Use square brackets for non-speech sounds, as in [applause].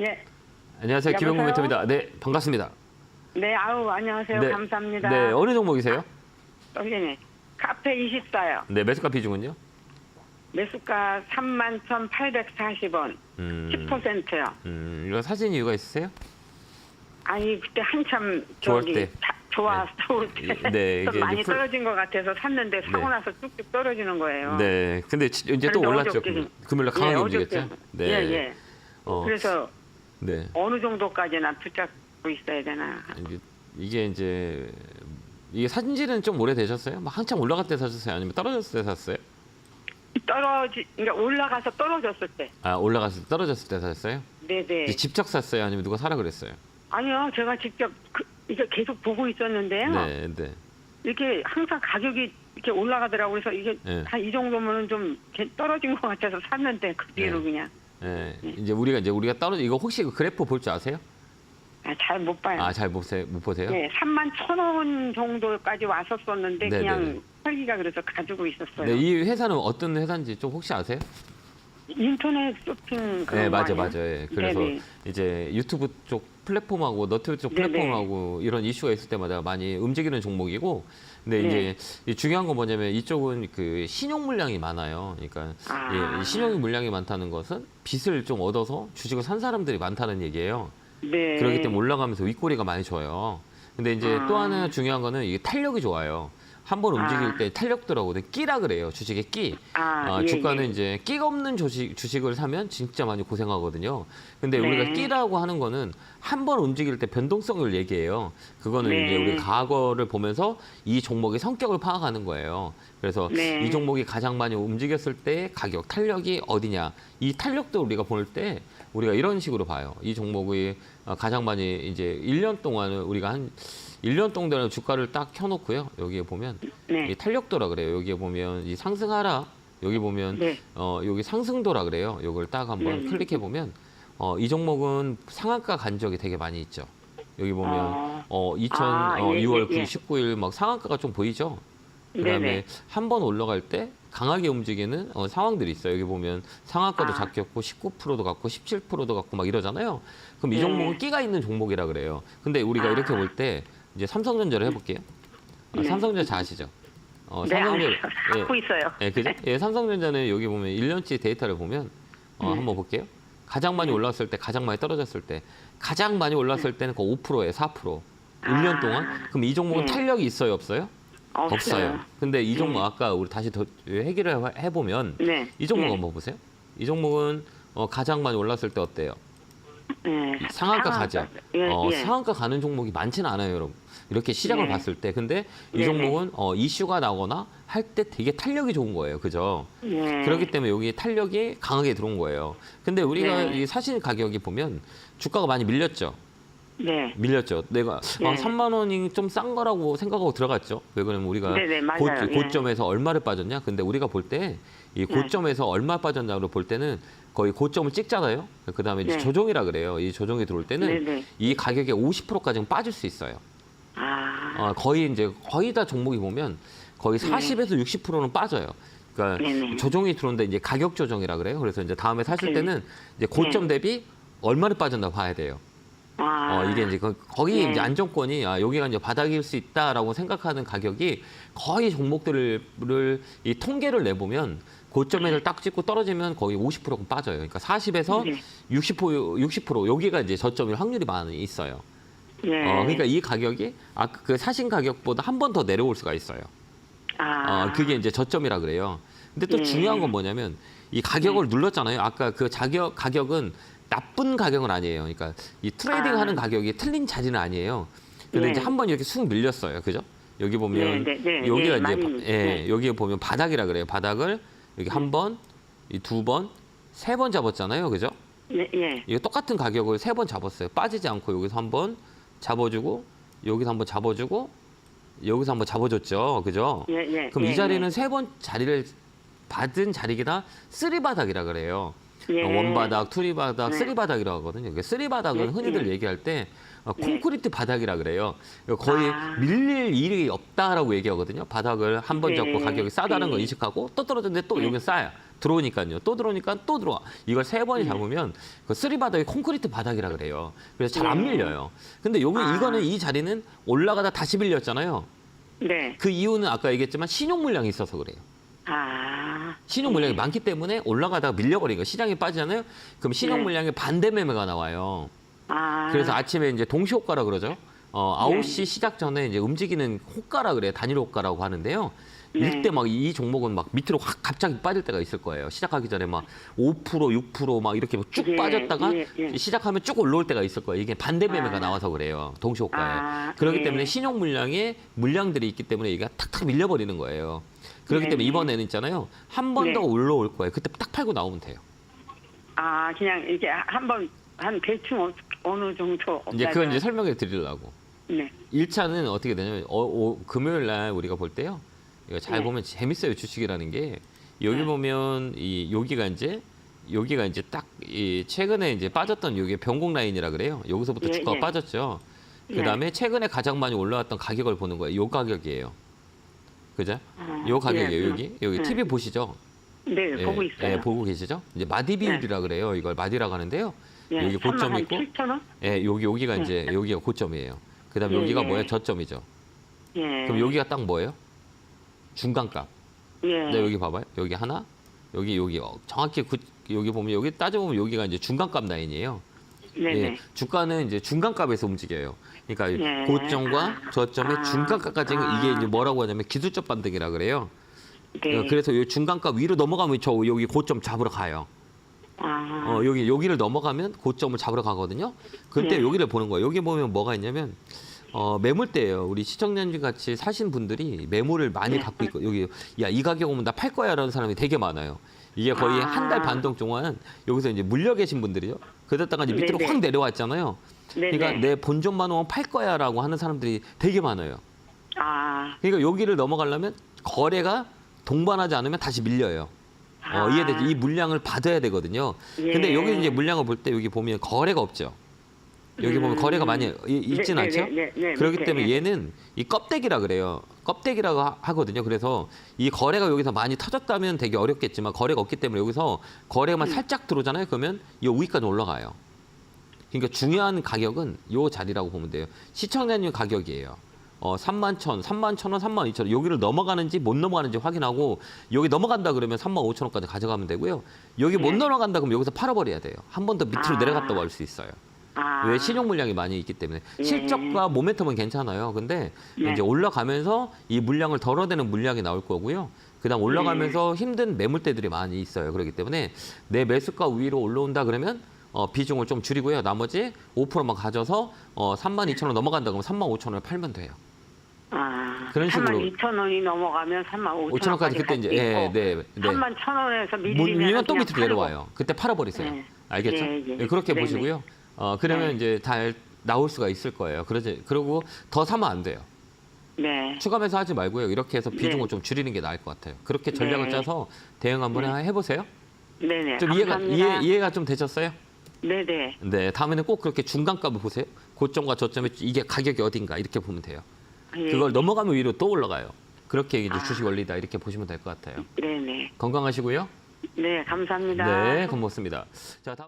예. 안녕하세요. 여보세요? 김영국 멘토입니다. 네, 반갑습니다. 네, 아우, 안녕하세요. 네. 감사합니다. 네, 어느 종목이세요? 선생님, 카페 24요. 네, 매수가 비중은요? 매수가 31,840원. 음, 10%요. 음, 이거 사신 이유가 있으세요? 아니, 그때 한참 좋을 저기 때. 자- 좋아, 좋을 때. 네, [laughs] 좀 이게 많이 이제 풀- 떨어진 것 같아서 샀는데 사고 네. 나서 쭉쭉 떨어지는 거예요. 네, 근데 지- 이제 또 올랐죠. 어저께 좀- 금요일 날 강하게 예, 움직였죠? 네. 예, 예. 어, 그래서 네. 어느 정도까지나 붙잡고 있어야 되나. 이게, 이게 이제 이게 사진지는 좀 오래 되셨어요? 막 한참 올라갈 때 사셨어요? 아니면 떨어졌을 때 샀어요? 떨어지, 그러니까 올라가서 떨어졌을 때. 아, 올라갔을 때 떨어졌을 때 사셨어요? 네네. 이제 직접 샀어요? 아니면 누가 사라 그랬어요? 아니요, 제가 직접 그, 이게 계속 보고 있었는데요. 네, 네. 이렇게 항상 가격이 이렇게 올라가더라고요. 그래서 이게 네. 한이 정도면은 좀 개- 떨어진 것 같아서 샀는데 그 뒤로 네. 그냥 네. 이제 우리가 이제 우리가 떨어져 이거 혹시 그 그래프 볼 줄 아세요? 아, 잘 못 봐요. 아, 잘 보세요. 못 보세요? 네, 3만 천 원 정도까지 왔었었는데 네, 그냥 네, 네. 팔기가 그래서 가지고 있었어요. 네, 이 회사는 어떤 회사인지 좀 혹시 아세요? 인터넷 쇼핑 그런 네, 거 맞아, 아니에요? 맞아. 예. 그래서 네네. 이제 유튜브 쪽 플랫폼하고 너튜브 쪽 네네. 플랫폼하고 이런 이슈가 있을 때마다 많이 움직이는 종목이고, 근데 네. 이제 이 중요한 건 뭐냐면 이쪽은 그 신용 물량이 많아요. 그러니까 아. 예, 이 신용 물량이 많다는 것은 빚을 좀 얻어서 주식을 산 사람들이 많다는 얘기예요. 네. 그렇기 때문에 올라가면서 윗꼬리가 많이 좋아요. 근데 이제 아. 또 하나 중요한 거는 이게 탄력이 좋아요. 한 번 움직일 아. 때 탄력 들어오거든. 끼라 그래요. 주식의 끼. 아, 아, 예, 주가는 예. 이제 끼가 없는 주식, 주식을 사면 진짜 많이 고생하거든요. 근데 네. 우리가 끼라고 하는 거는 한 번 움직일 때 변동성을 얘기해요. 그거는 네. 이제 우리 과거를 보면서 이 종목의 성격을 파악하는 거예요. 그래서 네. 이 종목이 가장 많이 움직였을 때 가격 탄력이 어디냐. 이 탄력도 우리가 볼 때 우리가 이런 식으로 봐요. 이 종목이 어, 가장 많이 이제 1년 동안은 우리가 한 1년 동안은 주가를 딱 켜놓고요. 여기에 보면 네. 이 탄력도라 그래요. 여기에 보면 이 상승하라. 여기 보면 네. 어 여기 상승도라 그래요. 요걸 딱 한번 네. 클릭해 보면 어 이 종목은 상한가 간 적이 되게 많이 있죠. 여기 보면 어. 어 2000, 아, 어, 예, 6월 예, 예. 9일, 19일 막 상한가가 좀 보이죠. 그다음에. 한 번 올라갈 때 강하게 움직이는 어, 상황들이 있어요. 여기 보면 상한가도 아. 잡혔고 19%도 갔고 17%도 갔고 막 이러잖아요. 그럼 이 네. 종목은 끼가 있는 종목이라 그래요. 근데 우리가 아. 이렇게 볼때 이제 삼성전자를 해볼게요. 어, 네. 삼성전자 잘 아시죠? 어, 네, 삼성전- 아, 예. [laughs] 갖고 있어요. 예, 그죠? 예, 삼성전자는 여기 보면 1년치 데이터를 보면 어, 네. 한번 볼게요. 가장 많이 올랐을 때, 가장 많이 떨어졌을 때, 가장 많이 올랐을 때는 그 5%예요, 4%. 1년 아. 동안? 그럼 이 종목은 네. 탄력이 있어요, 없어요? 없어요. 근데 이 종목 아까 우리 다시 더 해결을 해 보면 네. 이 종목 네. 한번 보세요. 이 종목은 어, 가장 많이 올랐을 때 어때요? 네. 상한가 가죠. 예, 어, 예. 상한가 가는 종목이 많지는 않아요, 여러분. 이렇게 시장을 네. 봤을 때. 근데 이. 종목은 어, 이슈가 나거나 할 때 되게 탄력이 좋은 거예요. 그죠? 네. 그렇기 때문에 여기 탄력이 강하게 들어온 거예요. 근데 우리가 네. 이 사실 가격이 보면 주가가 많이 밀렸죠. 네. 밀렸죠. 내가 네. 아, 3만 원이 좀 싼 거라고 생각하고 들어갔죠. 왜 그러면 우리가 네네, 맞아요. 고, 예. 고점에서 얼마를 빠졌냐? 근데 우리가 볼 때 이 고점에서 얼마 빠졌냐로 볼 때는 거의 고점을 찍잖아요. 그 다음에 이제 네. 조정이라 그래요. 이 조정이 들어올 때는 네네. 이 가격의 50%까지는 빠질 수 있어요. 아. 어, 거의 이제 거의 다 종목이 보면 거의 40에서 60%는 빠져요. 그러니까 네. 네네. 조정이 들어오는데 이제 가격 조정이라 그래요. 그래서 이제 다음에 사실 네. 때는 이제 고점 대비 얼마를 빠졌나 봐야 돼요. 아. 어, 이게 이제 거- 거의 네. 이제 안정권이 아, 여기가 이제 바닥일 수 있다라고 생각하는 가격이 거의 종목들을 이 통계를 내보면 고점에서 딱 찍고 떨어지면 거의 50%가 빠져요. 그러니까 40에서 네. 60% 60% 여기가 이제 저점일 확률이 많이 있어요. 네. 어, 그러니까 이 가격이 아까 그 사신 가격보다 한 번 더 내려올 수가 있어요. 아. 어, 그게 이제 저점이라 그래요. 근데 또 네. 중요한 건 뭐냐면 이 가격을 눌렀잖아요. 아까 그 자격 가격은 나쁜 가격은 아니에요. 그러니까 이 트레이딩 아. 하는 가격이 틀린 자리는 아니에요. 근데 네. 이제 한 번 이렇게 쑥 밀렸어요. 그죠? 여기 보면 네, 네, 네, 여기가 네, 이제 많이 예, 네. 여기에 보면 바닥이라 그래요. 바닥을 여기 한 번, 이두 번, 세 번 잡았잖아요. 그죠? 예, 예. 이거 똑같은 가격을 세 번 잡았어요. 빠지지 않고 여기서 한 번 잡아주고 여기서 한 번 잡아주고 여기서 한 번 잡아줬죠. 그죠? 예, 예. 그럼 예, 이 자리는 세번 자리를 받은 자리기나 쓰리 바닥이라 그래요. 예. 어, 원바닥, 투리 바닥, 네. 쓰리 바닥이라고 하거든요. 그 쓰리 바닥은 예, 흔히들 예. 얘기할 때 어, 네. 콘크리트 바닥이라 그래요. 거의 아. 밀릴 일이 없다라고 얘기하거든요. 바닥을 한번 네. 잡고 가격이 싸다는 걸 네. 인식하고 또 떨어졌는데 또 네. 여기 싸요. 들어오니까요. 또 들어오니까 또 들어와. 이걸 세 번이 잡으면 그 쓰리 바닥이 콘크리트 바닥이라 그래요. 그래서 잘안 네. 밀려요. 근데 여기 아. 이거는 이 자리는 올라가다 다시 밀렸잖아요. 네. 그 이유는 아까 얘기했지만 신용 물량이 있어서 그래요. 아. 신용 물량이 많기 때문에 올라가다가 밀려버린 거예요. 시장이 빠지잖아요. 그럼 신용 네. 물량의 반대 매매가 나와요. 아. 그래서 아침에 이제 동시 호가라 그러죠. 어, 네. 9시 시작 전에 이제 움직이는 호가라 그래요. 단일 호가라고 하는데요. 네. 이때 막 이 종목은 막 밑으로 확 갑자기 빠질 때가 있을 거예요. 시작하기 전에 막 5%, 6%막 이렇게 쭉 예, 빠졌다가 예, 예. 시작하면 쭉 올라올 때가 있을 거예요. 이게 반대 매매가 아. 나와서 그래요. 동시 호가에. 아, 그렇기 예. 때문에 신용 물량에 물량들이 있기 때문에 이게 탁탁 밀려버리는 거예요. 그렇기 네. 때문에 이번에는 있잖아요. 한번더 네. 올라올 거예요. 그때 딱 팔고 나오면 돼요. 아, 그냥 이게 한번 한 대충 어, 어느 정도. 이제 그건 이제 설명해 드리려고. 네. 1차는 어떻게 되냐면 어, 어, 금요일 날 우리가 볼 때요. 이거 잘 네. 보면 재밌어요 주식이라는 게 여기 네. 보면 이 여기가 이제 여기가 이제 딱 이 최근에 이제 빠졌던 여기 변곡 라인이라 그래요. 여기서부터 예, 주가가 예. 빠졌죠. 네. 그다음에 최근에 가장 많이 올라왔던 가격을 보는 거예요. 요 가격이에요. 그죠? 아, 요 가격이에요. 예, 여기 여기 네. TV 보시죠? 네, 예, 보고 있어요. 예, 보고 계시죠? 이제 마디 비율이라 그래요. 이걸 마디라고 하는데요. 예, 여기 고점 있고 7천 원? 예, 여기 여기가 네. 이제 여기가 고점이에요. 그다음 에 예, 여기가 예. 뭐예요? 저점이죠. 예. 그럼 여기가 딱 뭐예요? 중간값. 예. 네, 여기 봐봐요. 여기 하나, 여기 여기 어, 정확히 그, 여기 보면 여기 따져 보면 여기가 이제 중간값 라인이에요. 네, 예, 네. 주가는 이제 중간값에서 움직여요. 그러니까 예. 고점과 저점의 아. 중간값까지 아. 이게 이제 뭐라고 하냐면 기술적 반등이라 그래요. 네. 그래서 이 중간값 위로 넘어가면 저 여기 고점 잡으러 가요. 아. 어, 여기 여기를 넘어가면 고점을 잡으러 가거든요. 그때 네. 여기를 보는 거예요. 여기 보면 뭐가 있냐면 어, 매물대예요. 우리 시청자님 같이 사신 분들이 매물을 많이 네. 갖고 있고 여기 야 이 가격 오면 나 팔 거야라는 사람이 되게 많아요. 이게 거의 아. 한달 반 동안 여기서 이제 물려 계신 분들이죠. 그러다가 이제 밑으로 네 네. 확 내려왔잖아요. 네, 그러니까 네. 내 본전만 오면 팔 거야라고 하는 사람들이 되게 많아요. 아. 그러니까 여기를 넘어가려면 거래가 동반하지 않으면 다시 밀려요. 어, 아. 이해되죠? 이 물량을 받아야 되거든요. 예. 근데 여기 이제 물량을 볼 때 여기 보면 거래가 없죠. 여기 보면 음. 거래가 많이 이- 있진 네, 않죠. 네, 네, 네, 그렇기 네, 때문에 네. 얘는 이 껍데기라 그래요. 껍데기라고 하- 하거든요. 그래서 이 거래가 여기서 많이 터졌다면 되게 어렵겠지만 거래가 없기 때문에 여기서 거래만 음. 살짝 들어오잖아요. 그러면 이 위까지 올라가요. 그러니까 중요한 가격은 요 자리라고 보면 돼요. 시청자님 가격이에요. 어, 3만 천, 3만 천 원, 3만 2천 원. 여기를 넘어가는지 못 넘어가는지 확인하고 여기 넘어간다 그러면 3만 5천 원까지 가져가면 되고요. 여기 못 네. 넘어간다 그러면 여기서 팔아버려야 돼요. 한 번 더 밑으로 아. 내려갔다 올 수 있어요. 아. 왜 신용 물량이 많이 있기 때문에 예. 실적과 모멘텀은 괜찮아요. 근데 네. 이제 올라가면서 이 물량을 덜어내는 물량이 나올 거고요. 그다음 올라가면서 힘든 매물대들이 많이 있어요. 그렇기 때문에 내 매수가 위로 올라온다 그러면 어, 비중을 좀 줄이고요. 나머지 5%만 가져서 어, 3만 2천 원 넘어간다 그러면 3만 5천 원을 팔면 돼요. 아. 그런 식으로. 3만 2천 원이 넘어가면 3만 5천 5천 원까지 그때 이제 예, 네, 네. 3만 천 원에서 밀리면 밀리면 또 그냥 밑으로 팔고. 내려와요. 그때 팔아버리세요. 네. 알겠죠? 예, 예. 예, 그렇게 네네. 보시고요. 어, 그러면 네. 이제 잘 나올 수가 있을 거예요. 그러지 그리고 더 사면 안 돼요. 네. 추가 매수하지 말고요. 이렇게 해서 비중을 네. 좀 줄이는 게 나을 것 같아요. 그렇게 전략을 네. 짜서 대응 한번 네. 해보세요. 네네. 좀 이해가 감사합니다. 이해, 이해가 좀 되셨어요? 네네. 네, 다음에는 꼭 그렇게 중간값을 보세요. 고점과 저점의 이게 가격이 어딘가 이렇게 보면 돼요. 예. 그걸 넘어가면 위로 또 올라가요. 그렇게 이제 아. 주식 원리다 이렇게 보시면 될 것 같아요. 네네. 건강하시고요. 네, 감사합니다. 네, 고맙습니다. 자, 다음.